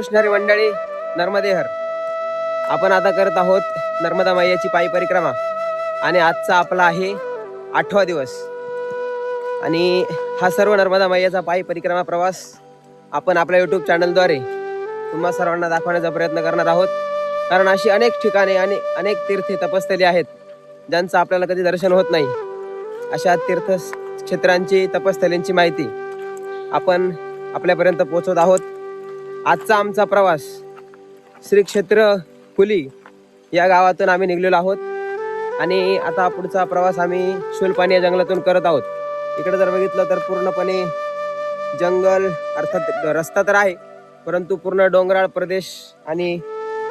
रामकृष्ण मंडळी नर्मदेहर. आपण आता करत आहोत नर्मदा मैयाची पायी परिक्रमा. आणि आजचा आपला आहे आठवा दिवस. आणि हा सर्व नर्मदा मैयाचा पायी परिक्रमा प्रवास आपण आपल्या यूट्यूब चॅनलद्वारे तुम्हा सर्वांना दाखवण्याचा प्रयत्न करणार आहोत. कारण अशी अनेक ठिकाणे आणि अनेक तीर्थे तपस्थली आहेत ज्यांचं आपल्याला कधी दर्शन होत नाही. अशा तीर्थ क्षेत्रांची तपस्थलींची माहिती आपण आपल्यापर्यंत पोहोचवत आहोत. आजचा आमचा प्रवास श्री क्षेत्र फुली या गावातून आम्ही निघलेलो आहोत. आणि आता पुढचा प्रवास आम्ही शुलपाणी या जंगलातून करत आहोत. इकडे जर बघितलं तर पूर्णपणे जंगल अर्थात रस्ता तर आहे परंतु पूर्ण डोंगराळ प्रदेश आणि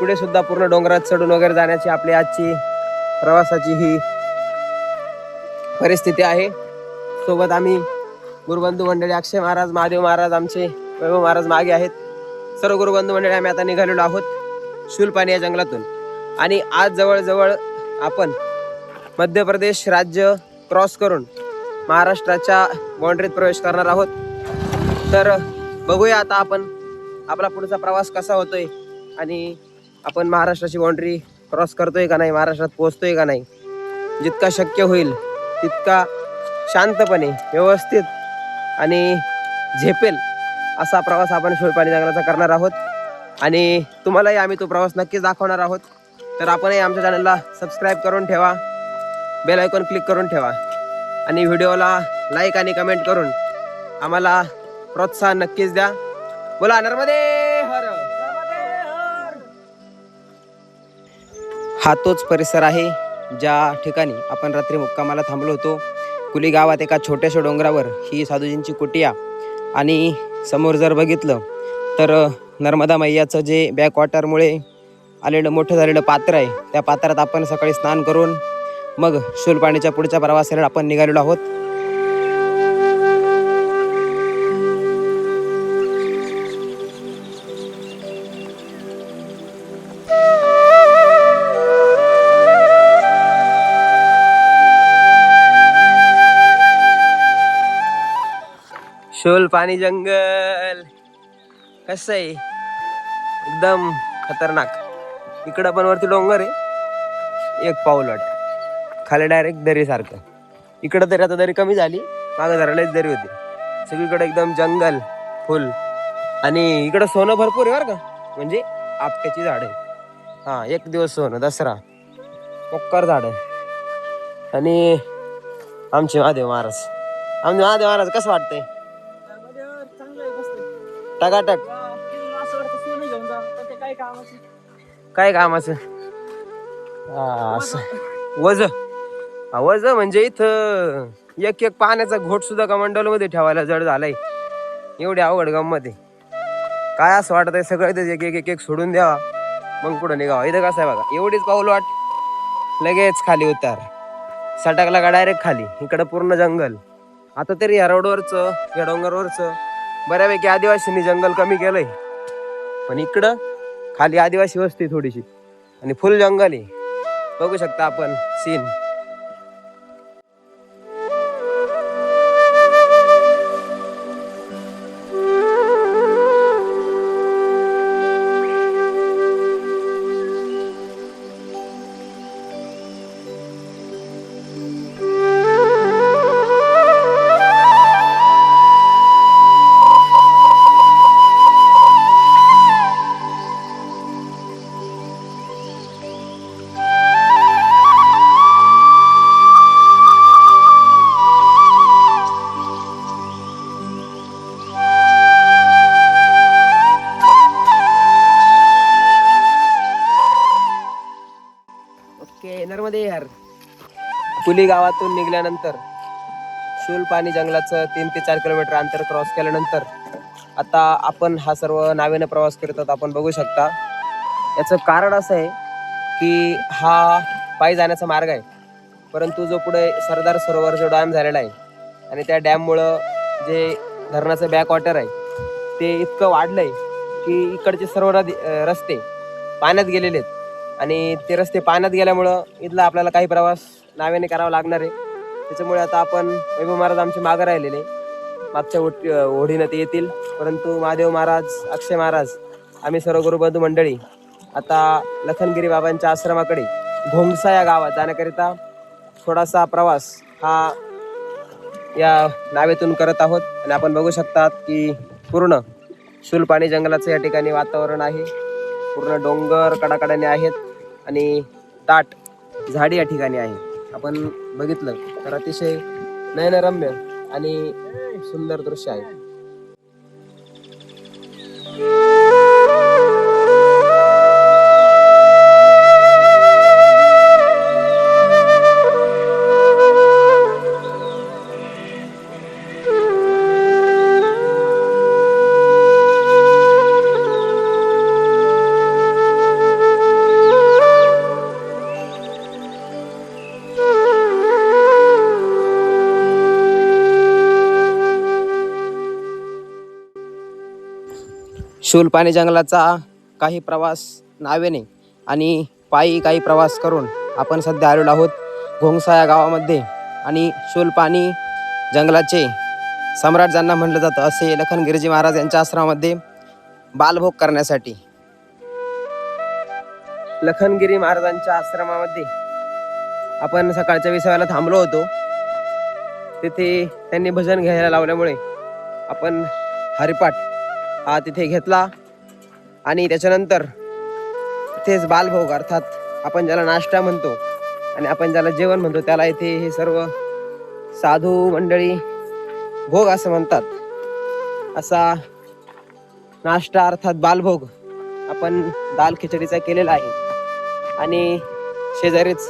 पुढे सुद्धा पूर्ण डोंगरात चढून वगैरे जाण्याची आपली आजची प्रवासाची ही परिस्थिती आहे. सोबत आम्ही गुरुबंधू मंडळी अक्षय महाराज महादेव महाराज आमचे वैभव महाराज मागे आहेत. सर्व गुरुबंधू मंडळी आम्ही आता निघालेलो आहोत शूलपाणी या जंगलातून. आणि आज जवळजवळ आपण मध्य प्रदेश राज्य क्रॉस करून महाराष्ट्राच्या बाउंड्रीत प्रवेश करणार आहोत. तर बघूया आता आपण आपला पुढचा प्रवास कसा होतोय आणि आपण महाराष्ट्राची बाउंड्री क्रॉस करतोय का नाही महाराष्ट्रात पोहोचतोय का नाही जितका शक्य होईल तितका शांतपणे व्यवस्थित आणि झेपेल. असा प्रवास आपण शिवपाणी जंगलाचा करणार आहोत. आणि तुम्हालाही आम्ही तो प्रवास नक्कीच दाखवणार आहोत. तर आपणही आमच्या चॅनलला सबस्क्राईब करून ठेवा. बेल आयकॉन क्लिक करून ठेवा. आणि व्हिडिओला लाईक आणि कमेंट करून आम्हाला प्रोत्साहन नक्कीच द्या. बोला नर्मदे हर. हा तोच परिसर आहे ज्या ठिकाणी आपण रात्री मुक्कामाला थांबलो होतो. कुली गावात एका छोट्याशा डोंगरावर ही साधूजींची कुटिया आणि समोर जर बघितलं तर नर्मदा मैयाचं जे बॅकवॉटरमुळे आलेलं मोठं झालेलं पात्र आहे त्या पात्रात आपण सकाळी स्नान करून मग शूलपाणीच्या पुढच्या प्रवासाला आपण निघालेलो आहोत. शोल पाणी जंगल. कसं आहे? एकदम खतरनाक. इकडं पण वरती डोंगर आहे. एक पाऊलट. खाली डायरेक्ट दरी सारखं इकडं तरी आता दरी कमी झाली. मागं जरा दरी होती. सगळीकडे एकदम जंगल फुल. आणि इकडं सोनं भरपूर आहे बरं का? म्हणजे आपट्याची झाडं आहे एक दिवस सोनं दसरा. मोक्कर झाड आहे आणि आमचे महादेव महाराज. आमचे महादेव महाराज कसं वाटतंय? टकाटक. काय कामाचं हा, असं. वज. हा, वज म्हणजे इथं एक एक पाण्याचा घोट सुद्धा कमंडलमध्ये ठेवायला जड झालाय. एवढी अवघड गंमत आहे. काय असं वाटत आहे सगळं इथं एक एक एक एक सोडून द्यावा? मग पुढं निघावा. इथं कसं आहे बघा एवढीच पाऊल वाट लगेच खाली उतार. सटकला का डायरेक्ट खाली. इकडं पूर्ण जंगल. आता तरी या रोडवरचं या डोंगरवरचं बऱ्यापैकी आदिवासींनी जंगल कमी केलंय. पण इकडं खाली आदिवासी वस्ती आहे थोडीशी. आणि फुल जंगल आहे. बघू शकता आपण सीन पुली गावातून निघाल्यानंतर शूलपाणी जंगलाचं तीन ते चार किलोमीटर अंतर क्रॉस केल्यानंतर आता आपण हा सर्व नावेनं प्रवास करत आहोत आपण बघू शकता. याचं कारण असं आहे की हा पायी जाण्याचा मार्ग आहे परंतु जो पुढे सरदार सरोवर जो डॅम झालेला आहे आणि त्या डॅममुळं जे धरणाचं बॅकवॉटर आहे ते इतकं वाढलं आहे की इकडचे सर्व नदी रस्ते पाण्यात गेलेले आहेत. आणि ते रस्ते पाण्यात गेल्यामुळं इथला आपल्याला काही प्रवास नावेने करावं लागणार आहे. त्याच्यामुळे आता आपण वैभव महाराज आमचे मागं राहिलेले मागच्या ओढ ओढीनं ते येतील. परंतु महादेव महाराज अक्षय महाराज आम्ही सर्व गुरुबंधू मंडळी आता लखनगिरी बाबांच्या आश्रमाकडे घोंगसा या गावात जाण्याकरिता थोडासा प्रवास हा या नावेतून करत आहोत. आणि आपण बघू शकतात की पूर्ण शूलपाणी जंगलाचं या ठिकाणी वातावरण आहे. पूर्ण डोंगर कडाकडाने आहेत. आणि दाट झाडी या ठिकाणी आहे. आपण बघितलं तर अतिशय नयनरम्य आणि सुंदर दृश्य आहे. शूलपाणी जंगलाचा काही प्रवास नावेने आणि पायी काही प्रवास करून आपण सध्या आलेलो आहोत घोंगसा या गावामध्ये. आणि शूलपाणी जंगलाचे सम्राट ज्यांना म्हटलं जातं असे लखन गिरजी महाराज यांच्या आश्रमामध्ये बालभोग करण्यासाठी. लखनगिरी महाराजांच्या आश्रमामध्ये आपण सकाळच्या विसाव्याला थांबलो होतो. तिथे त्यांनी भजन घ्यायला लावल्यामुळे आपण हरिपाठ हा तिथे घेतला. आणि त्याच्यानंतर तेच बालभोग अर्थात आपण ज्याला नाश्ता म्हणतो आणि आपण ज्याला जेवण म्हणतो त्याला इथे हे सर्व साधू मंडळी भोग असं म्हणतात. असा नाश्ता अर्थात बालभोग आपण दाल खिचडीचा केलेला आहे. आणि शेजारीच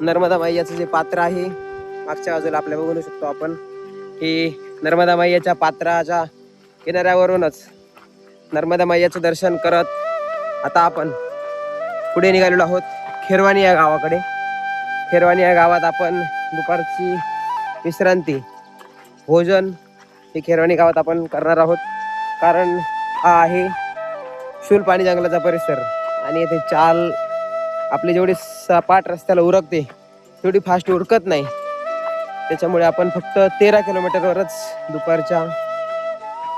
नर्मदा मैयाचं जे पात्र आहे मागच्या बाजूला आपल्या बघू शकतो आपण की नर्मदा मैयाच्या पात्राच्या किनाऱ्यावरूनच नर्मदा मैयाचं दर्शन करत आता आपण पुढे निघालेलो आहोत खेरवानी या गावाकडे. खेरवानी या गावात आपण दुपारची विश्रांती भोजन हे खेरवानी गावात आपण करणार आहोत. कारण हा आहे शूल पाणी जंगलाचा परिसर आणि येथे चाल आपली जेवढी सपाट रस्त्याला उरकते तेवढी फास्ट उरकत नाही. त्याच्यामुळे आपण फक्त तेरा किलोमीटरवरच दुपारच्या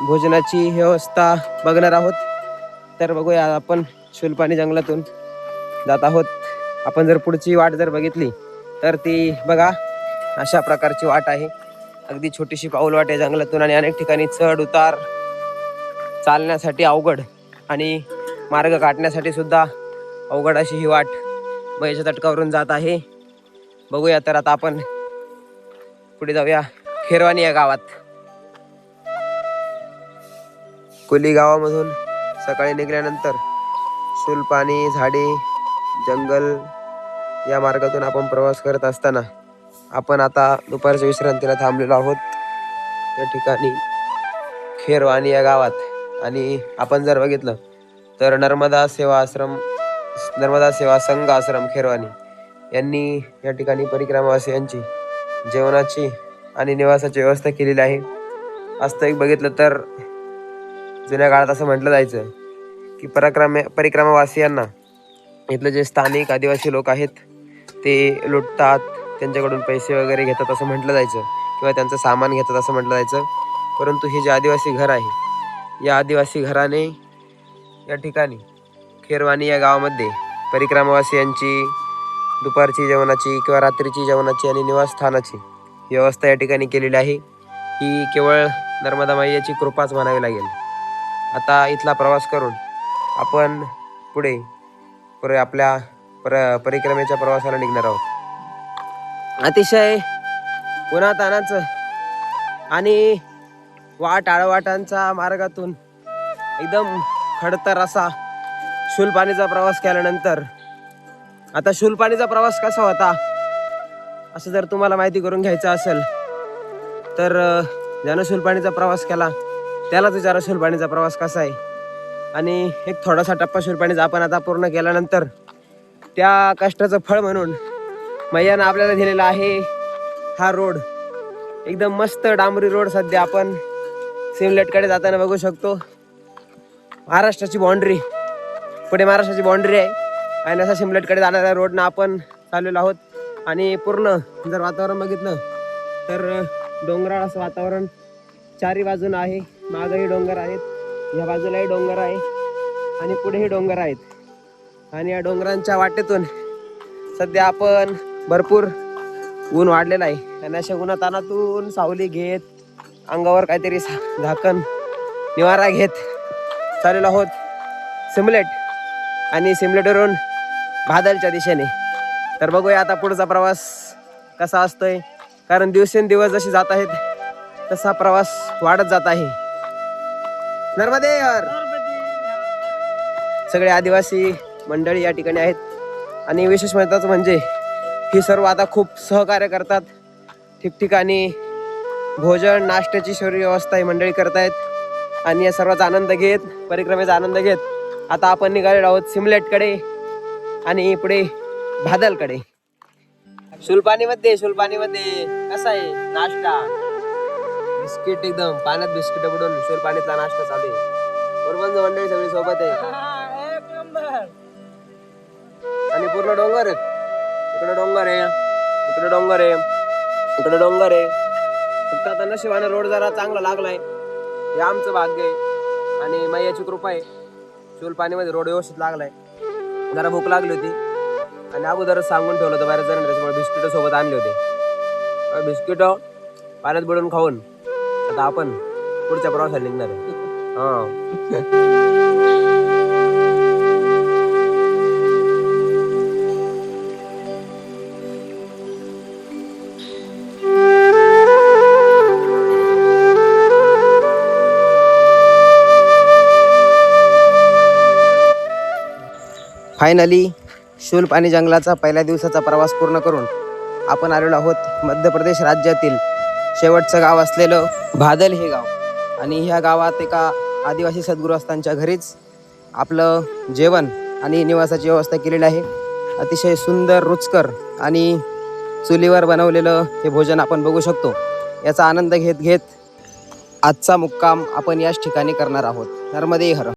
भोजनाची व्यवस्था बघणार आहोत. तर बघूया आपण शुलपाणी जंगलातून जात आहोत. आपण जर पुढची वाट जर बघितली तर ती बघा अशा प्रकारची वाट आहे. अगदी छोटीशी पाऊल वाट आहे जंगलातून आणि अनेक ठिकाणी चढ उतार चालण्यासाठी अवघड आणि मार्ग काढण्यासाठी सुद्धा अवघड अशी ही वाट मयच्या तटकावरून जात आहे. बघूया तर आता आपण पुढे जाऊया खेरवानी या गावात. कुली गावामधून सकाळी निघाल्यानंतर शुलपाणी झाडे जंगल या मार्गातून आपण प्रवास करत असताना आपण आता दुपारच्या विश्रांतीला थांबलेलो आहोत. या ठिकाणी खेरवाणी या गावात. आणि आपण जर बघितलं तर नर्मदा सेवा आश्रम नर्मदा सेवा संघ आश्रम खेरवानी यांनी या ठिकाणी परिक्रमावासियांची जेवणाची आणि निवासाची व्यवस्था केलेली आहे. वास्तविक बघितलं तर जुन्या काळात असं म्हटलं जायचं की पराक्रम परिक्रमावासियांना इथलं जे स्थानिक आदिवासी लोक आहेत ते लुटतात त्यांच्याकडून पैसे वगैरे घेतात असं म्हटलं जायचं. किंवा त्यांचं सामान घेतात असं म्हटलं जायचं. परंतु हे जे आदिवासी घर आहे या आदिवासी घराने या ठिकाणी खेरवानी या गावामध्ये परिक्रमावासियांची दुपारची जेवणाची किंवा रात्रीची जेवणाची आणि निवासस्थानाची व्यवस्था या ठिकाणी केलेली आहे. ही केवळ नर्मदा मैयाची कृपाच म्हणावी लागेल. आता इथला प्रवास करून आपण पुढे पुढे आपल्या पर परिक्रमेच्या प्रवासाला निघणार आहोत. अतिशय उन्हातानाचं आणि वाट आळवाटांच्या मार्गातून एकदम खडतर असा शूलपाणीचा प्रवास केल्यानंतर आता शूलपाणीचा प्रवास कसा होता असं जर तुम्हाला माहिती करून घ्यायचं असेल तर ज्यानं शूलपाणीचा प्रवास केला. त्यालाच विचारा शिरपाणीचा प्रवास कसा आहे? आणि एक थोडासा टप्पा शिरपाणीचा आपण आता पूर्ण केल्यानंतर त्या कष्टाचं फळ म्हणून मैयानं आपल्याला दिलेला आहे हा रोड. एकदम मस्त डांबरी रोड सध्या आपण सिमलेटकडे जाताना बघू शकतो. महाराष्ट्राची बाउंड्री पुढे महाराष्ट्राची बाउंड्री आहे. आणि असा सिमलेटकडे जाणाऱ्या रोडनं आपण चाललेलो आहोत. आणि पूर्ण जर वातावरण बघितलं तर डोंगराळ असं वातावरण चारी बाजूनं आहे. मागही डोंगर आहेत. या बाजूलाही डोंगर आहे. आणि पुढेही डोंगर आहेत. आणि या डोंगरांच्या वाटेतून सध्या आपण भरपूर ऊन वाढलेलं आहे. आणि अशा उन्हातानातून सावली घेत अंगावर काहीतरी झाकण निवारा घेत चाललेलो आहोत. सिमलेट आणि सिमलेटवरून भादलच्या दिशेने. तर बघूया आता पुढचा प्रवास कसा असतोय. कारण दिवसेंदिवस जसे जात आहेत तसा प्रवास वाढत जात आहे. नर्मदे हर सगळे आदिवासी मंडळी या ठिकाणी आहेत. आणि विशेष महत्वाचं म्हणजे ही सर्व आता खूप सहकार्य करतात. ठिकठिकाणी भोजन नाश्त्याची सर्व व्यवस्था ही मंडळी करतायत. आणि या सर्वाचा आनंद घेत परिक्रमेचा आनंद घेत आता आपण निघालेलो आहोत सिमलेटकडे आणि पुढे भादलकडे. शुलपाणीमध्ये शुलपाणीमध्ये कसा आहे नाश्ता? बिस्किट एकदम पाण्यात बिस्किट बुडून शुलपाणीतला नाश्ता चालू आहे. बरोबर मंडळी सगळी सोबत आहे. आणि पूर्ण डोंगर आहेत इकडे डोंगर आहे. इकडे डोंगर आहे. इकडे डोंगर आहे. फक्त आता नशिबाने रोड जरा चांगला लागलाय. हे आमचं भाग्य आहे. आणि मैयाची कृपा आहे. चूल पाणीमध्ये रोड व्यवस्थित लागलाय. जरा भूक लागली होती. आणि अगोदरच सांगून ठेवलं होतं बऱ्याच जणांनी त्याच्यामुळे बिस्किट सोबत आणले होते. बिस्किट पाण्यात बुडून खाऊन. आता आपण पुढच्या प्रवासाला निघणार आहे. हा. फायनली शूल आणि जंगलाचा पहिल्या दिवसाचा प्रवास पूर्ण करून आपण आलेलो आहोत मध्य प्रदेश राज्यातील शेवटचं गाव असलेलं भादल हे गाव. आणि ह्या गावात एका आदिवासी सद्गृहस्थांच्या घरीच आपलं जेवण आणि निवासाची व्यवस्था केलेली आहे. अतिशय सुंदर रुचकर आणि चुलीवर बनवलेलं हे भोजन आपण बघू शकतो. याचा आनंद घेत घेत आजचा मुक्काम आपण याच ठिकाणी करणार आहोत. नर्मदे हर